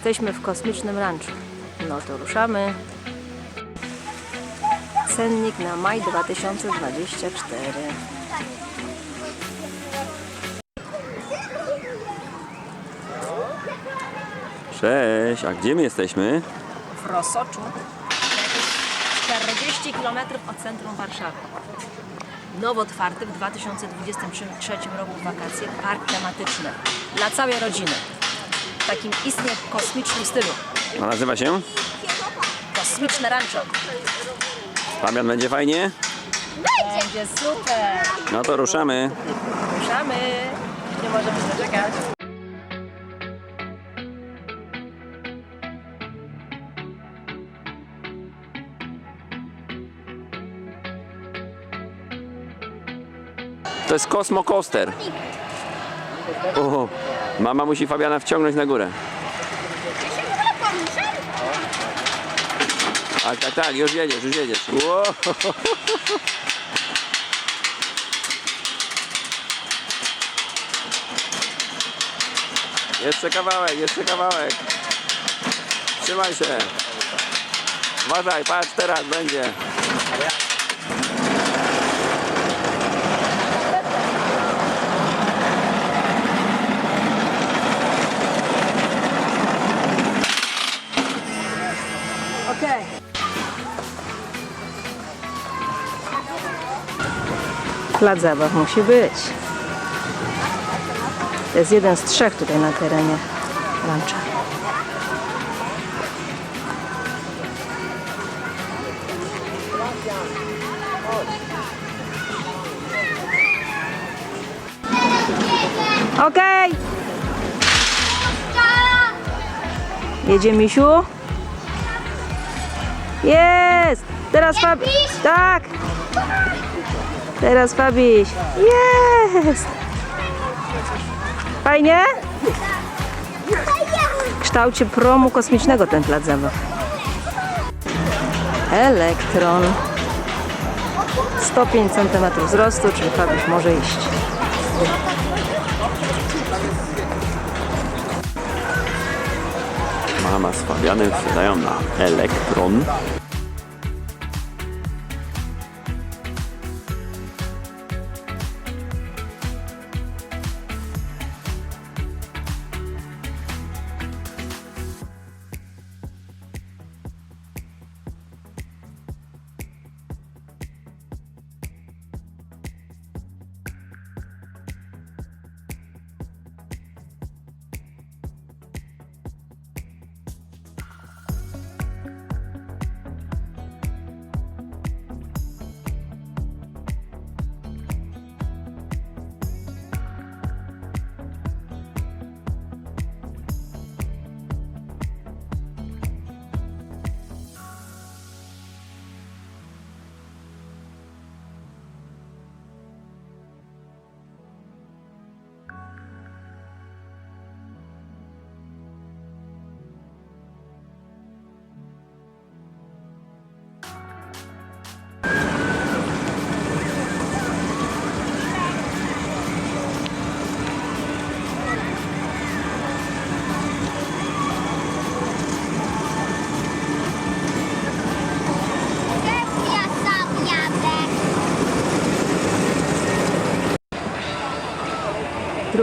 Jesteśmy w kosmicznym ranczu. No to ruszamy. Cennik na maj 2024. Cześć, a gdzie my jesteśmy? W Rosoczu, jakieś 40 km od centrum Warszawy. Nowo otwarty w 2023 roku w wakacje park tematyczny dla całej rodziny. W takim istnie kosmicznym stylu. A nazywa się? Kosmiczne rancho. Fabian, będzie fajnie? Będzie super. No to ruszamy. Ruszamy. Nie możemy się doczekać. To jest Cosmo Coaster. O, mama musi Fabiana wciągnąć na górę. Tak, tak, tak, już jedziesz, już jedziesz. Ło! Jeszcze kawałek, jeszcze kawałek. Trzymaj się. Uważaj, patrz teraz będzie. Plac zabaw musi być. To jest jeden z trzech tutaj na terenie rancha. Okej. Jedzie misiu? Jest! Teraz Fabi. Tak! Teraz Fabiś. Jest! Fajnie? W kształcie promu kosmicznego ten plac zabaw. Elektron. 105 cm wzrostu, czyli Fabiś może iść. Mama z Fabianem wsiadają na elektron.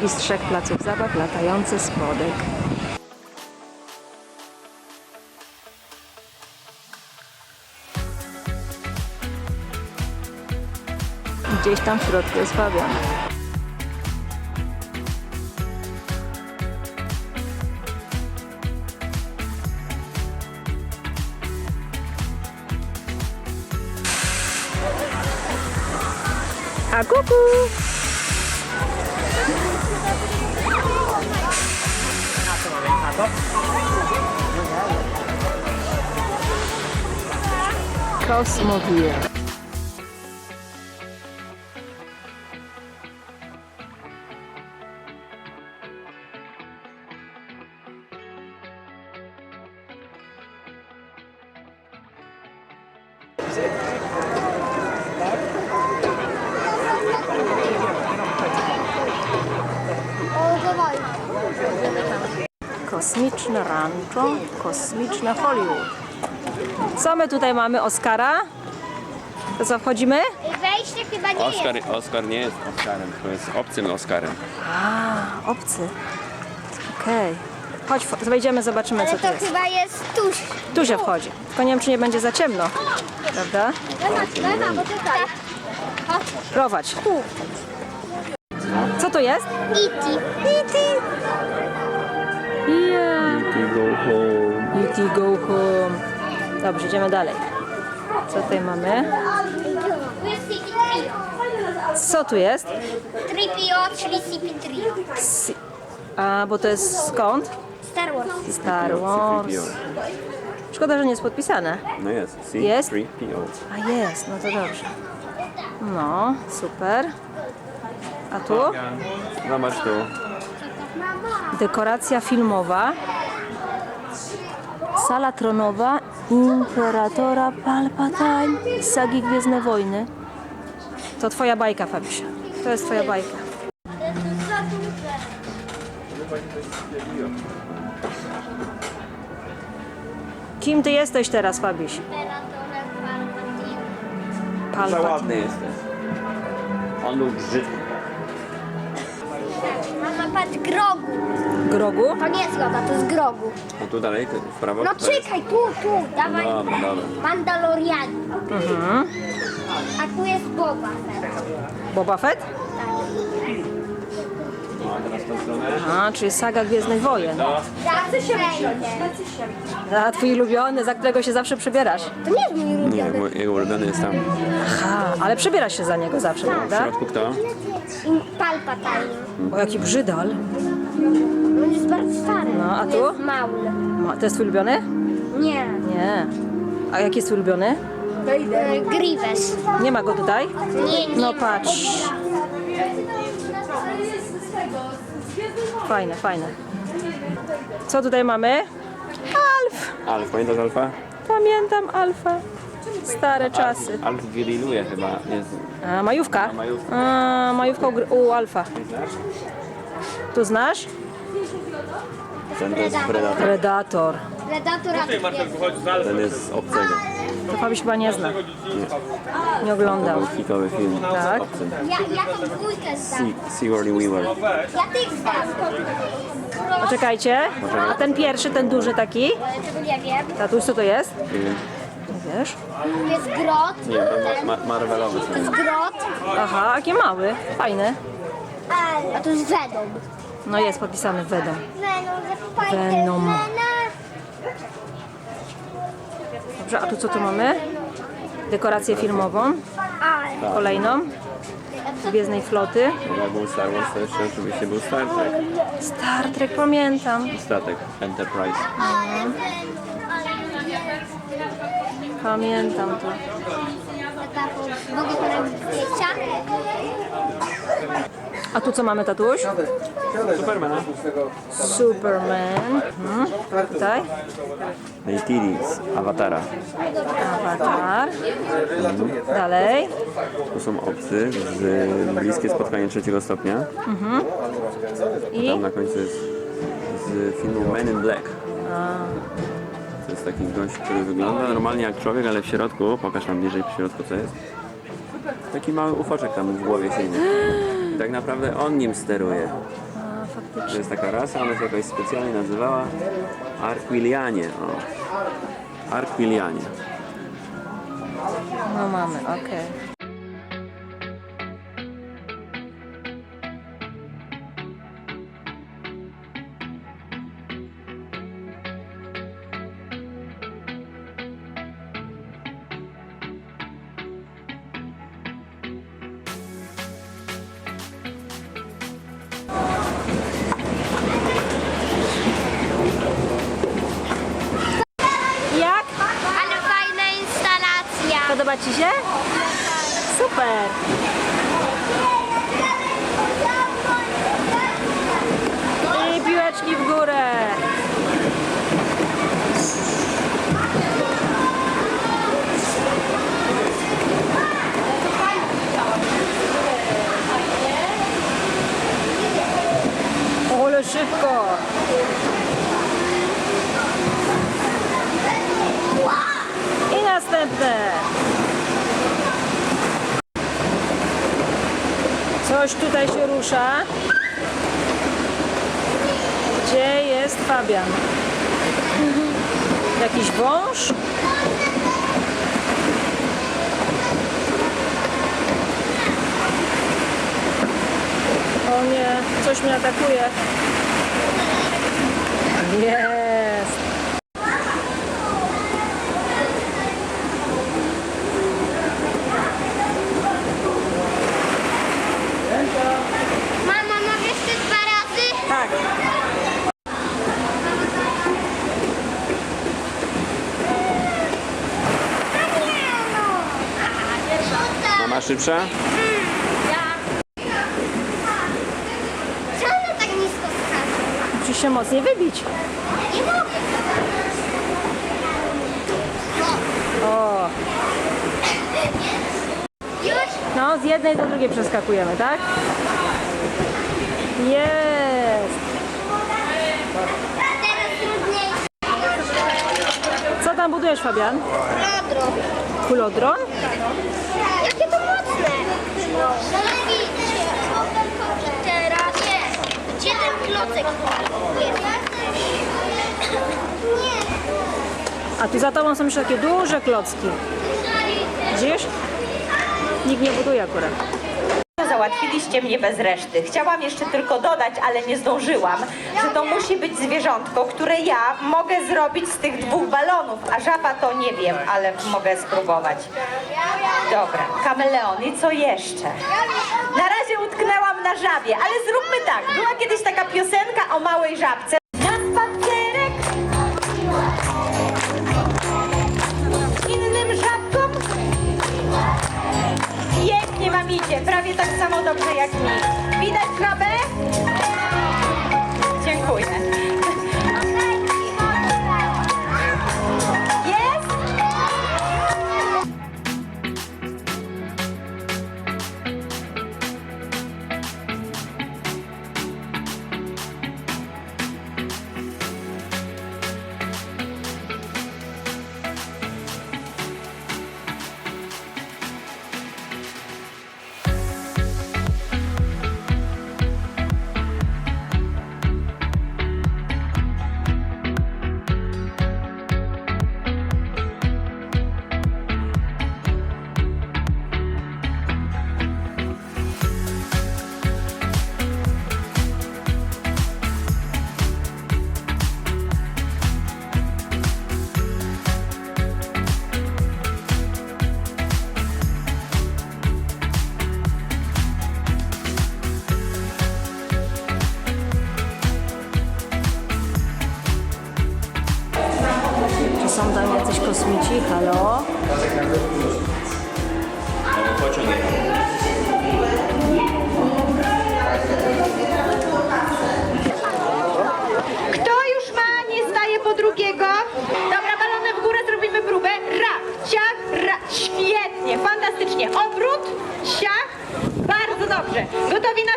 Drugi z trzech placów zabaw, latający spodek. Gdzieś tam w środku jest Fabian. A kuku! Kosmowir. Kosmiczne rancho, kosmiczne Hollywood. Co my tutaj mamy? Oscara? To co, wchodzimy? Wejście chyba nie Oskar, jest. Oskar nie jest Oskarem, to jest obcym Oskarem. A, obcy. Okej. Chodź, wch- wejdziemy, zobaczymy co Ale to to jest. chyba jest tuż. Tu się wchodzi. Tylko nie wiem, czy nie będzie za ciemno. Prawda? Bo tutaj. Chodź. Prowadź. Co to jest? E.T. E.T. Yeah. go home. E.T. go home. Dobrze, idziemy dalej. Co tutaj mamy? Tu jest CP3. Co tu jest? 3PO, czyli CP3. Si- A, bo to jest skąd? Star Wars. Star Wars. Szkoda, że nie jest podpisane. No jest. Jest? 3PO. A jest, no to dobrze. No, super. A tu? Zobacz tu. Dekoracja filmowa. Sala tronowa Imperatora Palpatine z sagi Gwiezdne Wojny. To twoja bajka, Fabisia. To jest twoja bajka. Kim ty jesteś teraz, Fabiś? Za Palpatine. ładny jesteś. On był brzydki. Patrz, grogu. Grogu? To nie jest loda, to jest grogu. A tu dalej, w prawo? No czekaj, tu, tu, dawaj. Dobra, dobra. Mandalorian. A tu jest Boba Fett. Boba Fett? A czyli saga Gwiezdnych Wojen. Tak, się. A twój ulubiony, za którego się zawsze przebierasz. To nie jest mój Nie, ulubiony. mój- jego ulubiony jest tam. Aha, ale przebierasz się za niego zawsze, W prawda? środku kto? I Palpatine. O, jaki brzydal. On jest bardzo stary. No, a To tu? jest mały. Ma- To jest twój ulubiony? Nie. Nie. A jaki jest twój ulubiony? E, Grievous. Nie ma go tutaj? Nie, nie. No patrz. Fajne, fajne. Co tutaj mamy? Alf! Alf, pamiętasz Alfa? Pamiętam Alfa. Stare czasy. Alf grilluje chyba. Jest. A, majówka? A, majówka. A, majówka u, gr- u Alfa. Znasz? Tu znasz? Ten to jest Predator. Predator. Predator jest. Ten jest z obcego. To Fabiś chyba nie zna. Nie oglądał. Hitowy film Tak. Ja, ja tą dwójkę znam. Sigourney Weaver. Ja tych znam. Poczekajcie. A ten pierwszy, ten duży taki? E, Czego nie wiem. Tatuś, co to jest? Nie wiesz? Tu jest grot. Nie, to ma, ma, Marvelowy To film. jest grot. Aha, jaki mały. Fajny. A to jest Venom. No jest podpisany Venom. Venom, Venom. Dobrze, a tu co tu mamy? Dekorację filmową. Kolejną. Gwiezdnej floty. Jak był Star Wars, to jeszcze oczywiście był Star Trek. Star Trek pamiętam. Statek Enterprise. Pamiętam to. Mogę zdjęcia? A tu co mamy, tatuś? Supermana. Superman. Mhm. Tutaj. Neytiri z Awatara. Avatar. Dalej. Tu są obcy z bliskie spotkanie trzeciego stopnia. I Tam na końcu jest z filmu Men in Black. To jest taki gość, który wygląda normalnie jak człowiek, ale w środku, pokaż nam bliżej w środku co jest. Taki mały ufoczek tam w głowie siedzi. Tak naprawdę on nim steruje. a, To faktycznie. jest taka rasa, ona się jakoś specjalnie nazywała Arquilianie. O. Arquilianie. No mamy, okej. Super! I piłeczki w górę! Ale szybko! I następne! Coś tutaj się rusza. Gdzie jest Fabian? Jakiś wąż? O nie, coś mnie atakuje. Jest. Mama, mogę jeszcze dwa razy? Tak. Nie no. Szybsza? Czemu one tak nisko skaczą? Musisz się mocniej wybić. Nie mogę. O, Już? no z jednej do drugiej przeskakujemy, tak? Jest. Teraz trudniej. Co tam budujesz, Fabian? Lodro. Kulodron? To mocne. Zajebiście. I teraz jest. Gdzie ten klocek? Nie. A tu za tobą są jeszcze takie duże klocki. Widzisz? Nikt nie buduje akurat. Załatwiliście mnie bez reszty. Chciałam jeszcze tylko dodać, ale nie zdążyłam, że to musi być zwierzątko, które ja mogę zrobić z tych dwóch balonów, a żaba to nie wiem, ale mogę spróbować. Dobra, kameleon i co jeszcze? Na razie utknęłam na żabie, ale zróbmy tak. Była kiedyś taka piosenka o małej żabce.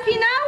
finale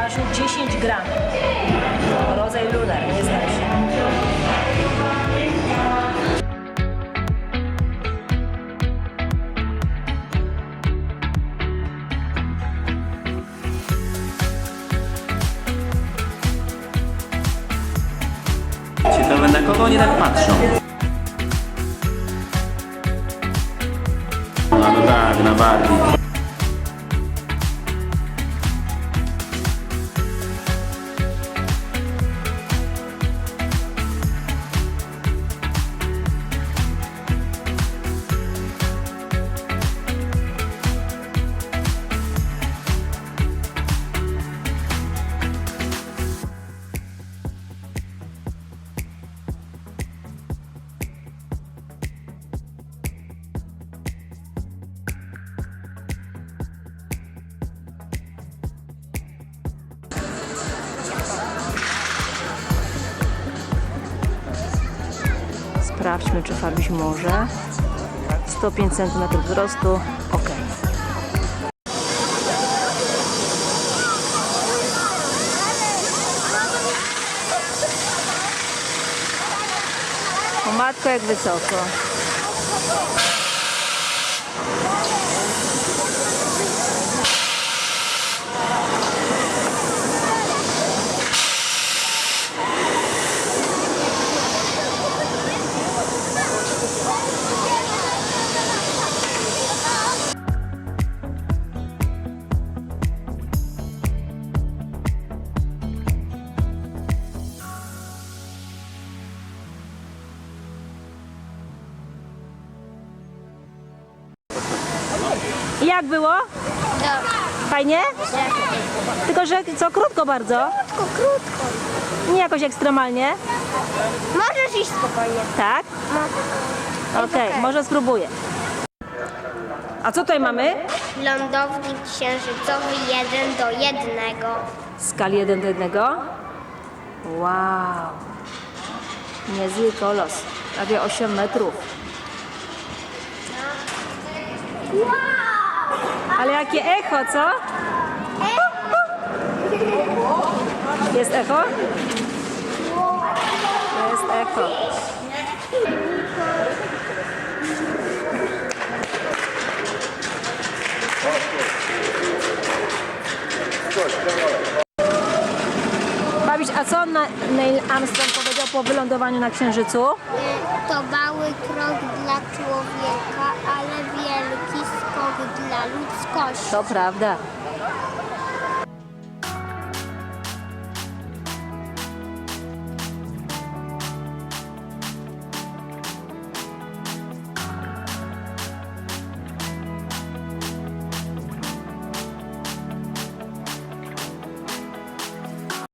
Ważył 10 gram. Rodzaj lunar, nie znam się. Ciekawe na kogo oni tak patrzą. No tak, na Barbie. Sprawdźmy, czy Fabiś może. 105 cm wzrostu. Ok. O matko, jak wysoko. Było? Dobra. Fajnie? Tylko, że co krótko bardzo? Krótko, krótko. Nie jakoś ekstremalnie? Możesz iść spokojnie. Tak? No. Okej, może spróbuję. A co tutaj mamy? Lądownik księżycowy 1 do 1. W skali 1 do 1. Wow. Niezły kolos. Prawie 8 metrów. Ale jakie echo, co? Jest echo? Jest echo. Babisz, a co Na- Neil Armstrong powiedział po wylądowaniu na Księżycu? To mały krok dla człowieka, dla ludzkości. To prawda.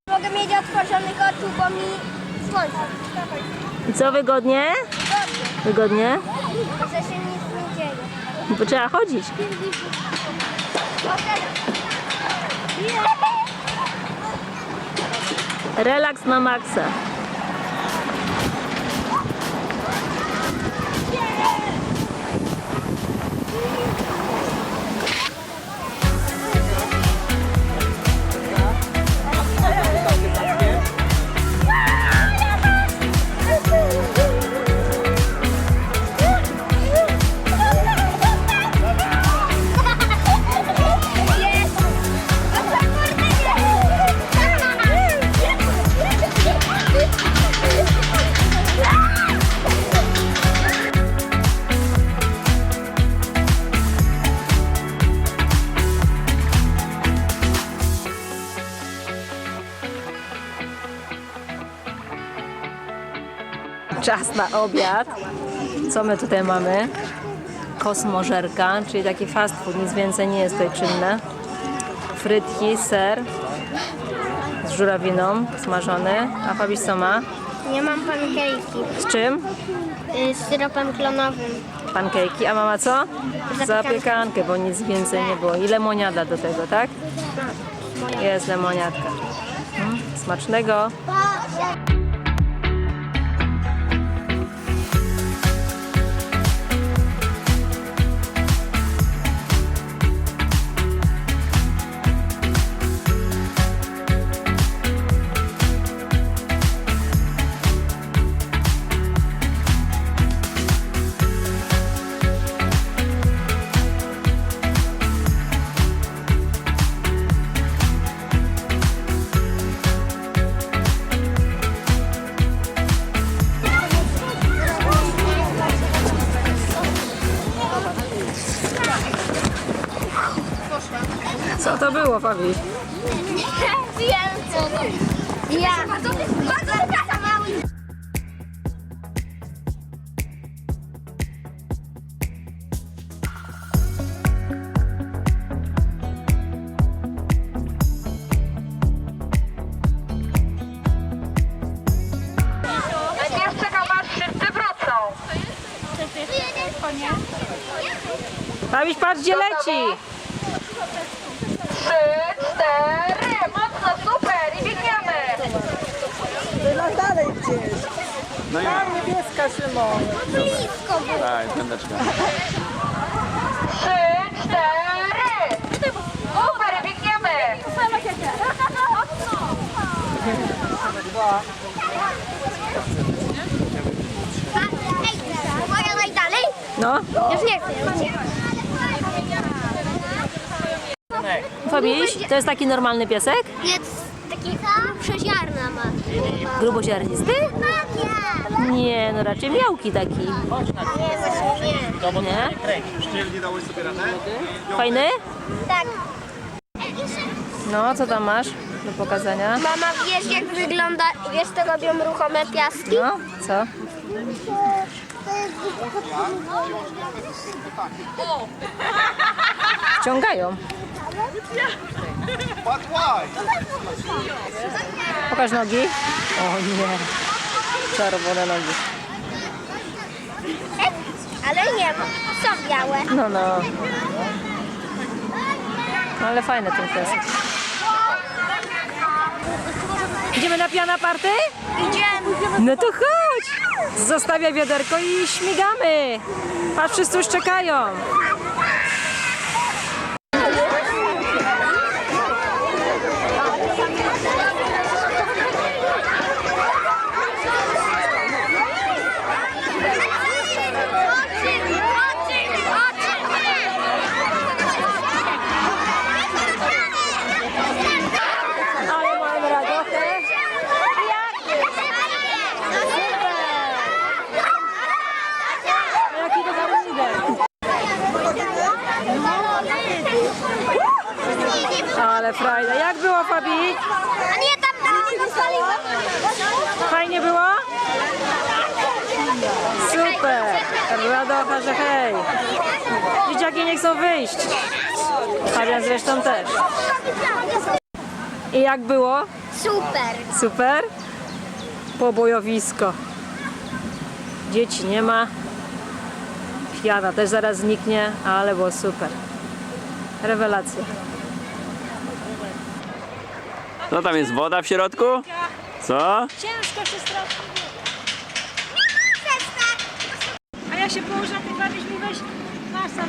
Mogę mieć otworzonych oczu, bo mi słońce. Co, wygodnie? Wygodnie? Że się. Bo trzeba chodzić. Relaks na maksa. Czas na obiad. Co my tutaj mamy? Kosmożerka, czyli taki fast food, nic więcej nie jest tutaj czynne. Frytki, ser żurawiną smażony. A Fabiś co ma? Nie mam pankejki Z czym? y, z syropem klonowym. Pankejki. A mama co? Zapiekankę. Zapiekankę, bo nic więcej nie było. I lemoniada do tego, tak? Jest lemoniadka. Mm, Smacznego. Fabiś? Wiem co to. Ja. Bardzo mały. Fabiś, patrz gdzie leci! Trzy, i biegniemy. No i Niebieska, Szymon. Blisko było. tak, pędeczka. Trzy, cztery! Super, biegniemy! Moja najdalej? No, Już nie chcę. nie. Fabiś, to jest taki normalny piesek? Jest taki przeziarna ma. Gruboziarnisty? Nie, no raczej miałki taki. Nie, właśnie nie. Nie? Fajny? Tak. No, co tam masz do pokazania? Mama, wiesz jak wygląda, wiesz co robią ruchome piaski? No, co? Wciągają. Pokaż nogi. O nie. Czerwone nogi. Ale nie, są białe. No, no. Ale fajne ten piesek. Idziemy na piana party? Idziemy. No to chodź! Zostawia wiaderko i śmigamy! A wszyscy już czekają. Ale mamy radochę. Jaki to zarodek. Ale frajda. Jak było, Fabi? A nie, tam tam rozwaliło. Fajnie było? Super! Radocha, że hej! Dzieciaki nie chcą wyjść. Fabian zresztą też. I jak było? Super. Super? Pobojowisko. Dzieci nie ma. Piana też zaraz zniknie, ale było super. Rewelacja. No tam jest woda w środku? Co? Ciężko się strasznie. A ja się położę, ty bawisz mi weź masaż.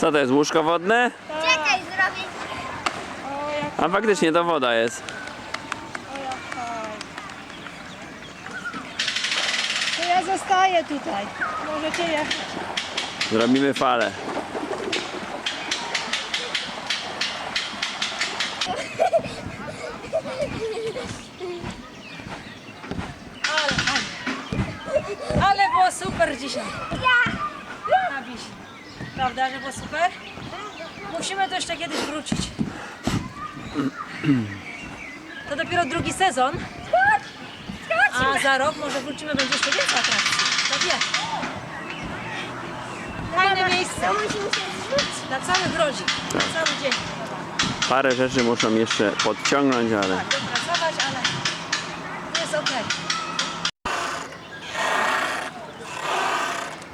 Co to jest, łóżko wodne? Czekaj, zrobię. A faktycznie to woda jest. To ja zostaję tutaj. Możecie jechać. Zrobimy falę. Ale fajnie. Ale było dzisiaj. Nabiś. Prawda, że było super? Musimy to jeszcze kiedyś wrócić. To dopiero drugi sezon. A za rok może wrócimy, będzie jeszcze więcej atrakcji. To wie. Fajne miejsce. Się zrzucić. Na cały. Na dzień. Parę rzeczy muszą jeszcze podciągnąć, ale Tak, ale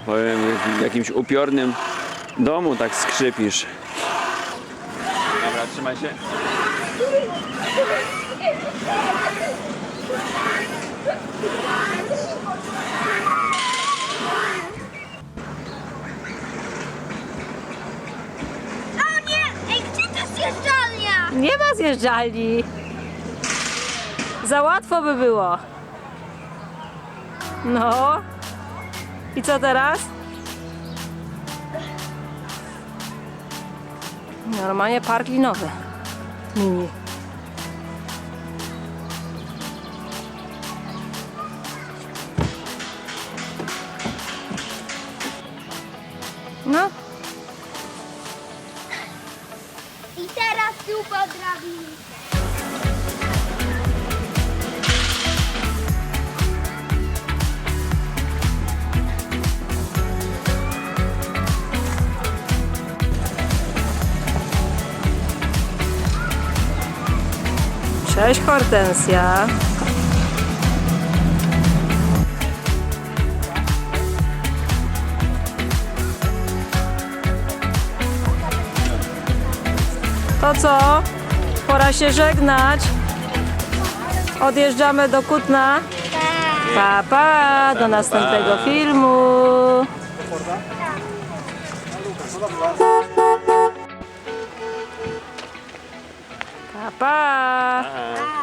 powiem, w jakimś upiornym domu tak skrzypisz. Dobra, trzymaj się. O nie! Ej, gdzie to jest zjeżdżalnia? Nie ma zjeżdżalni. Za łatwo by było. No. I co teraz? Normalnie park linowy. Mini. Cześć Hortensja. To co? Pora się żegnać. Odjeżdżamy do Kutna. Pa, pa, do następnego filmu. Pa, pa.